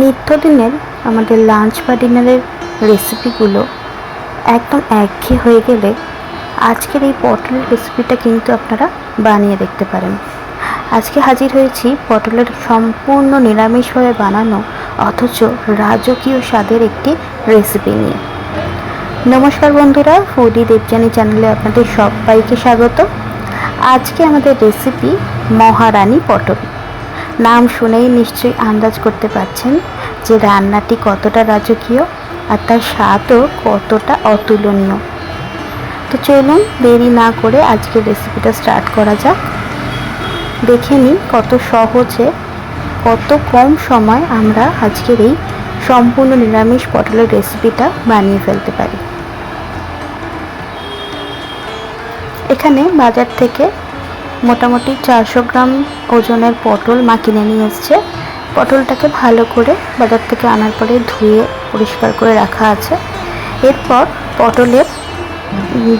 নিত্যদিনের আমাদের লাঞ্চ বা ডিনারের রেসিপিগুলো একদম একঘেয়ে হয়ে গেলে আজকের এই পটলের রেসিপিটা কিন্তু আপনারা বানিয়ে দেখতে পারেন। আজকে হাজির হয়েছি পটলের সম্পূর্ণ নিরামিষভাবে বানানো অথচ রাজকীয় স্বাদের একটি রেসিপি নিয়ে। নমস্কার বন্ধুরা ফুডি দেবজানি চ্যানেলে আপনাদের সবাইকে স্বাগত। আজকে আমাদের রেসিপি মহারানী পটল। নাম শুনেই নিশ্চয়ই আন্দাজ করতে পারছেন যে রান্নাটি কতটা রাজকীয় আর তার স্বাদও কতটা অতুলনীয়। তো চলুন দেরি না করে আজকের রেসিপিটা স্টার্ট করা যাক। দেখে নিই কত সহজে, কত কম সময় আমরা আজকের এই সম্পূর্ণ নিরামিষ পটলের রেসিপিটা বানিয়ে ফেলতে পারি। এখানে বাজার থেকে মোটামুটি চারশো গ্রাম ওজনের পটল মা কিনে নিয়ে এসছে। পটলটাকে ভালো করে বাজার থেকে আনার পরে ধুয়ে পরিষ্কার করে রাখা আছে। এরপর পটলের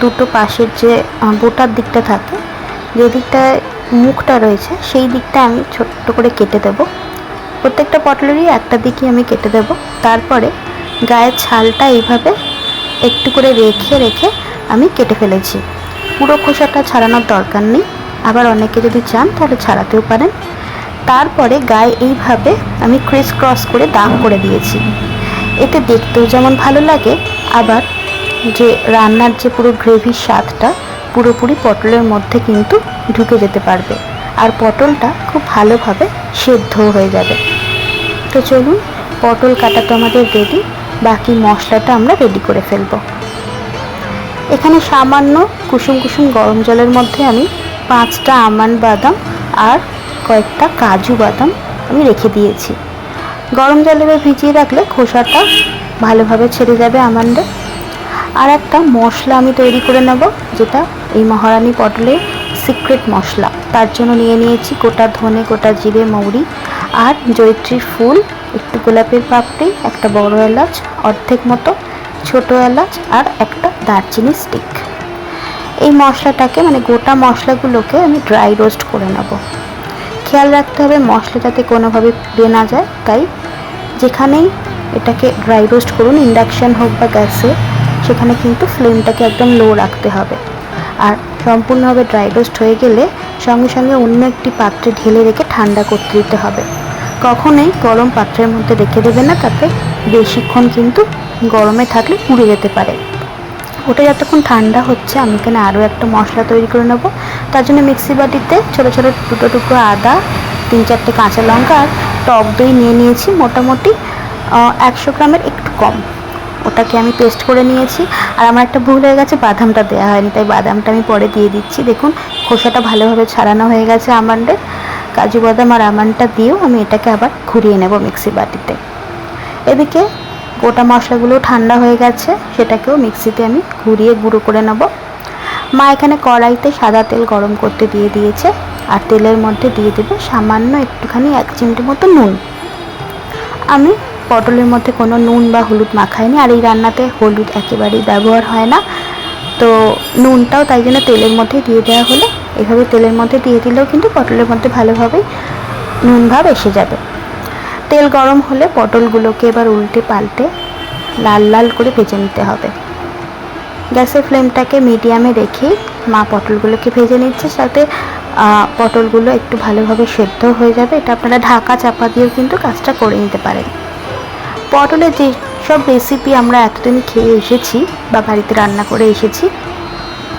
দুটো পাশের যে বোটার দিকটা থাকে, যে দিকটায় মুখটা রয়েছে, সেই দিকটা আমি ছোট্ট করে কেটে দেব। প্রত্যেকটা পটলেরই একটা দিকই আমি কেটে দেব। তারপরে গায়ের ছালটা এইভাবে একটু করে রেখে রেখে আমি কেটে ফেলেছি। পুরো খোসাটা ছাড়ানোর দরকার নেই। আবার অনেকে যদি চান, তাহলে ছাড়াতেও পারেন। তারপরে গায়ে এইভাবে আমি ক্রিস ক্রস করে দাগ করে দিয়েছি। এতে দেখতেও যেমন ভালো লাগে, আবার যে রান্নার যে পুরো গ্রেভির স্বাদটা পুরোপুরি পটলের মধ্যে কিন্তু ঢুকে যেতে পারবে। আর পটলটা খুব ভালোভাবে সেদ্ধ হয়ে যাবে। তো চলুন, পটল কাটা তো আমাদের রেডি বাকি মশলাটা আমরা রেডি করে ফেলব। এখানে সামান্য কুসুম কুসুম গরম জলের মধ্যে আমি পাঁচটা আমন্ড বাদাম আর কয়েকটা কাজু বাদাম আমি রেখে দিয়েছি। গরম জলে ভিজিয়ে রাখলে খোসাটা ভালোভাবে ছেড়ে যাবে আমন্ডে। আর একটা মশলা আমি তৈরি করে নেব, যেটা এই মহারানী পটলের সিক্রেট মশলা। তার জন্য নিয়ে নিয়েছি গোটা ধনে, গোটা জিরে, মৌরি আর জয়িত্রীর ফুল, একটু গোলাপের পাপড়ি, একটা বড় এলাচ, অর্ধেক মতো ছোট এলাচ আর একটা দারচিনি স্টিক এই মশলাটাকে মানে গোটা মশলাগুলোকে আমি ড্রাই রোস্ট করে নেব। খেয়াল রাখতে হবে মশলা যাতে কোনোভাবে পুড়ে না যায়। তাই যেখানেই এটাকে ড্রাই রোস্ট করুন ইন্ডাকশান হোক বা গ্যাসে, সেখানে কিন্তু ফ্লেমটাকে একদম লো রাখতে হবে। আর সম্পূর্ণভাবে ড্রাই রোস্ট হয়ে গেলে সঙ্গে সঙ্গে অন্য একটি পাত্রে ঢেলে রেখে ঠান্ডা করতে দিতে হবে। কখনোই গরম পাত্রের মধ্যে রেখে দেবে না, তাতে বেশিক্ষণ কিন্তু গরমে থাকলে পুড়ে যেতে পারে। ওটা যতক্ষণ ঠান্ডা হচ্ছে, আমি এখানে আরও একটা মশলা তৈরি করে নেব। তার জন্য মিক্সি বাটিতে ছোটো ছোটো দুটো টুকরো আদা, তিন চারটে কাঁচা লঙ্কা আর টক দই নিয়ে নিয়েছি মোটামুটি একশো গ্রামের একটু কম। ওটাকে আমি পেস্ট করে নিয়েছি। আর আমার একটা ভুল হয়ে গেছে, বাদামটা দেওয়া হয়নি, তাই বাদামটা আমি পরে দিয়ে দিচ্ছি। দেখুন, খোসাটা ভালোভাবে ছাড়ানো হয়ে গেছে আমন্ডের কাজু বাদাম আর আমন্ডটা দিয়েও আমি এটাকে আবার ঘুরিয়ে নেব মিক্সি বাটিতে। এদিকে গোটা মশলাগুলো ঠান্ডা হয়ে গেছে, সেটাকেও মিক্সিতে আমি ঘুরিয়ে গুঁড়ো করে নেব। মা এখানে কড়াইতে সাদা তেল গরম করতে দিয়ে দিয়েছে, আর তেলের মধ্যে দিয়ে দেবে সামান্য একটুখানি এক চিমটি মতো নুন। আমি পটলের মধ্যে কোনো নুন বা হলুদ মাখাইনি, আর এই রান্নাতে হলুদ একেবারেই ব্যবহার হয় না। তো নুনটাও তাই জন্য তেলের মধ্যে দিয়ে দেওয়া হলো। এভাবে তেলের মধ্যে দিয়ে দিলেও কিন্তু পটলের মধ্যে ভালোভাবেই নুন ভাব এসে যাবে। তেল গরম হলে পটলগুলোকে এবার উল্টে পাল্টে লাল লাল করে ভেজে নিতে হবে। গ্যাসের ফ্লেমটাকে মিডিয়ামে রেখেই মা পটলগুলোকে ভেজে নিচ্ছে, সাথে পটলগুলো একটু ভালোভাবে সেদ্ধ হয়ে যাবে। এটা আপনারা ঢাকা চাপা দিয়েও কিন্তু কাজটা করে নিতে পারেন। পটলের যে সব রেসিপি আমরা এতদিন খেয়ে এসেছি বা বাড়িতে রান্না করে এসেছি,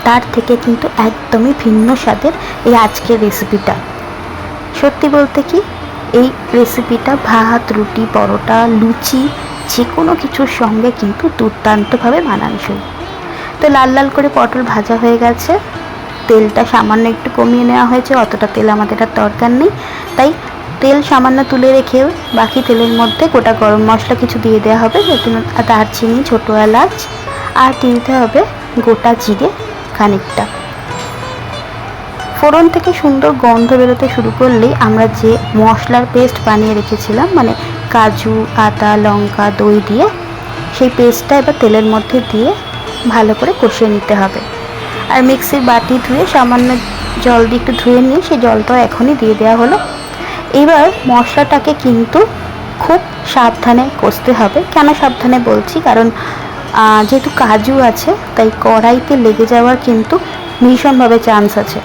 তার থেকে কিন্তু একদমই ভিন্ন স্বাদের এই আজকের রেসিপিটা সত্যি বলতে কি এই রেসিপিটা ভাত, রুটি, পরোটা, লুচি যে কোনো কিছুর সঙ্গে কিন্তু দুর্দান্তভাবে মানানসই। তো লাল লাল করে পটল ভাজা হয়ে গেছে। তেলটা সামান্য একটু কমিয়ে নেওয়া হয়েছে, অতটা তেল আমাদের আর দরকার নেই। তাই তেল সামান্য তুলে রেখেও বাকি তেলের মধ্যে গোটা গরম মশলা কিছু দিয়ে দেওয়া হবে। দারচিনি, ছোটো এলাচ, আর দিতে হবে গোটা জিরে খানিকটা। ফোড়ন থেকে সুন্দর গন্ধ বেরোতে শুরু করলেই আমরা যে মশলার পেস্ট বানিয়ে রেখেছিলাম মানে কাজু, আদা, লঙ্কা, দই দিয়ে, সেই পেস্টটা এবার তেলের মধ্যে দিয়ে ভালো করে কষিয়ে নিতে হবে। আর মিক্সির বাটি ধুয়ে সামান্য জল দিয়ে একটু ধুয়ে নিয়ে সেই জলটাও এখনই দিয়ে দেওয়া হলো। এবার মশলাটাকে কিন্তু খুব সাবধানে কষতে হবে। কেন সাবধানে বলছি? কারণ যেহেতু কাজু আছে, তাই কড়াইতে লেগে যাওয়ার কিন্তু ভীষণভাবে চান্স আছে।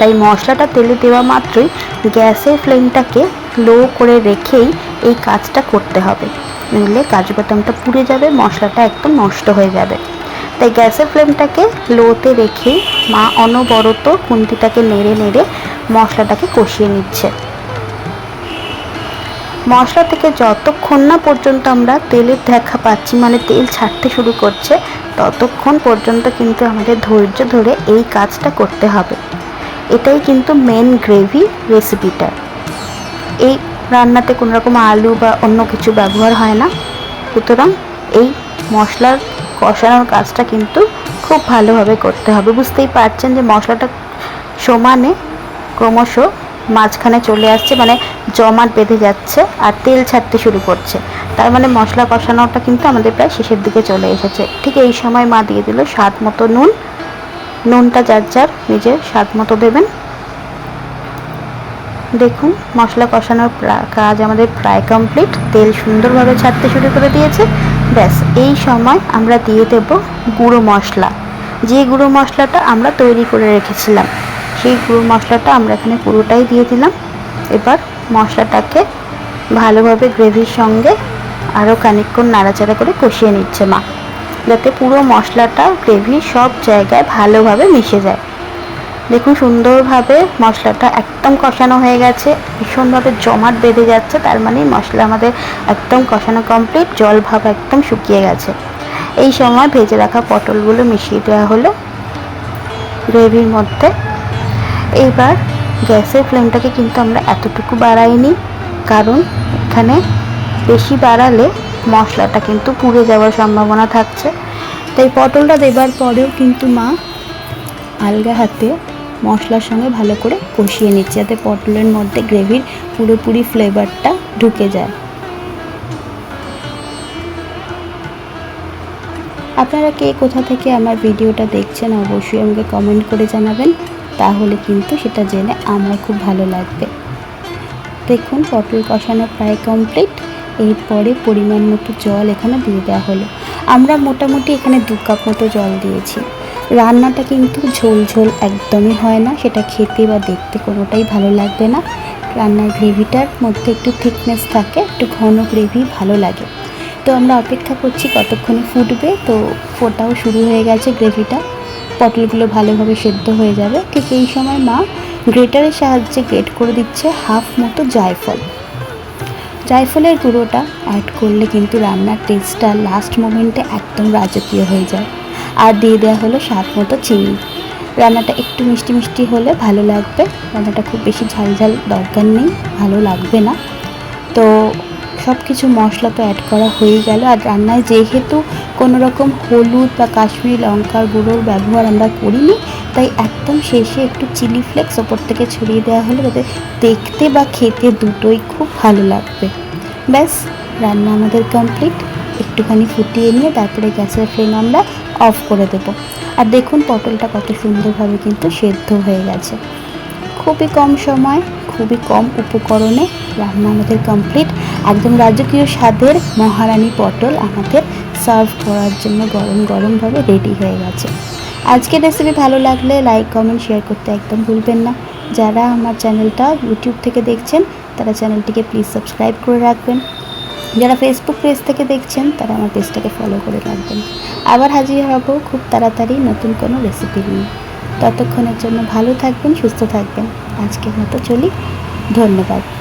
তাই মশলাটা তেলে দেওয়া মাত্রই গ্যাসের ফ্লেমটাকে লো করে রেখেই এই কাজটা করতে হবে। নইলে কাজু বাদামটা পুড়ে যাবে, মশলাটা একদম নষ্ট হয়ে যাবে। তাই গ্যাসের ফ্লেমটাকে লোতে রেখেই মা অনবরত খুন্তিটাকে নেড়ে নেড়ে মশলাটাকে কষিয়ে নিচ্ছে। মশলা থেকে যতক্ষণ না পর্যন্ত আমরা তেলের দেখা পাচ্ছি মানে তেল ছাড়তে শুরু করছে, ততক্ষণ পর্যন্ত কিন্তু আমাদের ধৈর্য ধরে এই কাজটা করতে হবে। এটাই কিন্তু মেন গ্রেভি রেসিপিটা এই রান্নাতে কোনো রকম আলু বা অন্য কিছু ব্যবহার হয় না। সুতরাং এই মশলার কষানোর কাজটা কিন্তু খুব ভালোভাবে করতে হবে। বুঝতেই পারছেন যে মশলাটা সমানে ক্রমশ মাঝখানে চলে আসছে মানে জমাট বেঁধে যাচ্ছে আর তেল ছাড়তে শুরু করছে। তার মানে মশলা কষানোটা কিন্তু আমাদের প্রায় শেষের দিকে চলে এসেছে। ঠিক এই সময় মা দিয়ে দিল স্বাদ মতো নুন নুনটা যার যার, নিজের স্বাদ মতো দেবেন। দেখুন, মশলা কষানোর কাজ আমাদের প্রায় কমপ্লিট তেল সুন্দরভাবে ছাড়তে শুরু করে দিয়েছে। ব্যাস, এই সময় আমরা দিয়ে দেব গুঁড়ো মশলা। যে গুঁড়ো মশলাটা আমরা তৈরি করে রেখেছিলাম, সেই গুঁড়ো মশলাটা আমরা এখানে পুরোটাই দিয়ে দিলাম। এবার মশলাটাকে ভালোভাবে গ্রেভির সঙ্গে আরও খানিকক্ষণ নাড়াচাড়া করে কষিয়ে নিচ্ছে মা। যাতে পুরো মশলাটা গ্রেভি সব জায়গায় ভালোভাবে মিশে যায়। দেখুন সুন্দরভাবে মশলাটা একদম কষানো হয়ে গেছে, ভীষণভাবে জমাট বেঁধে যাচ্ছে, তার মানে মশলা আমাদের একদম কষানো কমপ্লিট জল ভাব একদম শুকিয়ে গেছে। এই সময় ভেজে রাখা পটলগুলো মিশিয়ে দেওয়া হলো গ্রেভির মধ্যে। এইবার গ্যাসের ফ্লেমটাকে কিন্তু আমরা এতটুকু বাড়াইনি, কারণ এখানে বেশি বাড়ালে মশলাটা কিন্তু পুড়ে যাওয়ার সম্ভাবনা থাকছে। তাই পটলটা দেবার পরেও কিন্তু মা আলগা হাতে মশলার সঙ্গে ভালো করে কষিয়ে নিচ্ছে যাতে পটলের মধ্যে গ্রেভির পুরোপুরি ফ্লেভারটা ঢুকে যায়। আপনারা কে কোথা থেকে আমার ভিডিওটা দেখছেন অবশ্যই আমাকে কমেন্ট করে জানাবেন। তাহলে কিন্তু সেটা জেনে আমার খুব ভালো লাগবে। দেখুন, পটল কষানো প্রায় কমপ্লিট এরপরে পরিমাণ মতো জল এখানে দিয়ে দেওয়া হলো। আমরা মোটামুটি এখানে দু কাপ মতো জল দিয়েছি। রান্নাটা কিন্তু ঝোল ঝোল একদমই হয় না, সেটা খেতে বা দেখতে কোনোটাই ভালো লাগবে না। রান্নার গ্রেভিটার মধ্যে একটু থিকনেস থাকে, একটু ঘন গ্রেভি ভালো লাগে। তো আমরা অপেক্ষা করছি কতক্ষণে ফুটবে। তো ফোটাও শুরু হয়ে গেছে গ্রেভিটা। পটলগুলো ভালোভাবে সেদ্ধ হয়ে যাবে। ঠিক এই সময় মা গ্রেটারের সাহায্যে গ্রেট করে দিচ্ছে হাফ মতো জায়ফল। জায়ফলের গুঁড়োটা অ্যাড করলে কিন্তু রান্নার টেস্টটা লাস্ট মোমেন্টে একদম রাজকীয় হয়ে যায়। আর দিয়ে দেওয়া হলো স্বাদ মতো চিনি। রান্নাটা একটু মিষ্টি মিষ্টি হলে ভালো লাগবে। রান্নাটা খুব বেশি ঝাল ঝাল দরকার নেই, ভালো লাগবে না। তো সব কিছু মশলা তো অ্যাড করা হয়ে গেল। আর রান্নায় যেহেতু কোনো রকম হলুদ বা কাশ্মীরি লঙ্কার গুঁড়োর ব্যবহার আমরা করিনি, তাই একদম শেষে একটু চিলি ফ্লেক্স ওপর থেকে ছড়িয়ে দেওয়া হলো যাতে দেখতে বা খেতে দুটোই খুব ভালো লাগবে। ব্যাস, রান্না আমাদের কমপ্লিট একটুখানি ফুটিয়ে নিয়ে তারপরে গ্যাসের ফ্লেম আমরা অফ করে দেব। আর দেখুন পটলটা কত সুন্দরভাবে কিন্তু সেদ্ধ হয়ে গেছে। খুবই কম সময়, খুবই কম উপকরণে রান্না আমাদের কমপ্লিট একদম রাজকীয় স্বাদের মহারানী পটল আমাদের সার্ভ করার জন্য গরম গরমভাবে রেডি হয়ে গেছে। আজকের রেসিপি ভালো লাগলে লাইক কমেন্ট শেয়ার করতে একদম ভুলবেন না। যারা আমার চ্যানেলটা ইউটিউব থেকে দেখছেন, তারা চ্যানেলটিকে প্লিজ সাবস্ক্রাইব করে রাখবেন। যারা ফেসবুক পেজ থেকে দেখছেন, তারা আমার পেজটাকে ফলো করে রাখবেন। আবার হাজির হব খুব তাড়াতাড়ি নতুন কোনো রেসিপি নিয়ে। ততক্ষণের জন্য ভালো থাকবেন, সুস্থ থাকবেন। আজকের মতো চলি, ধন্যবাদ।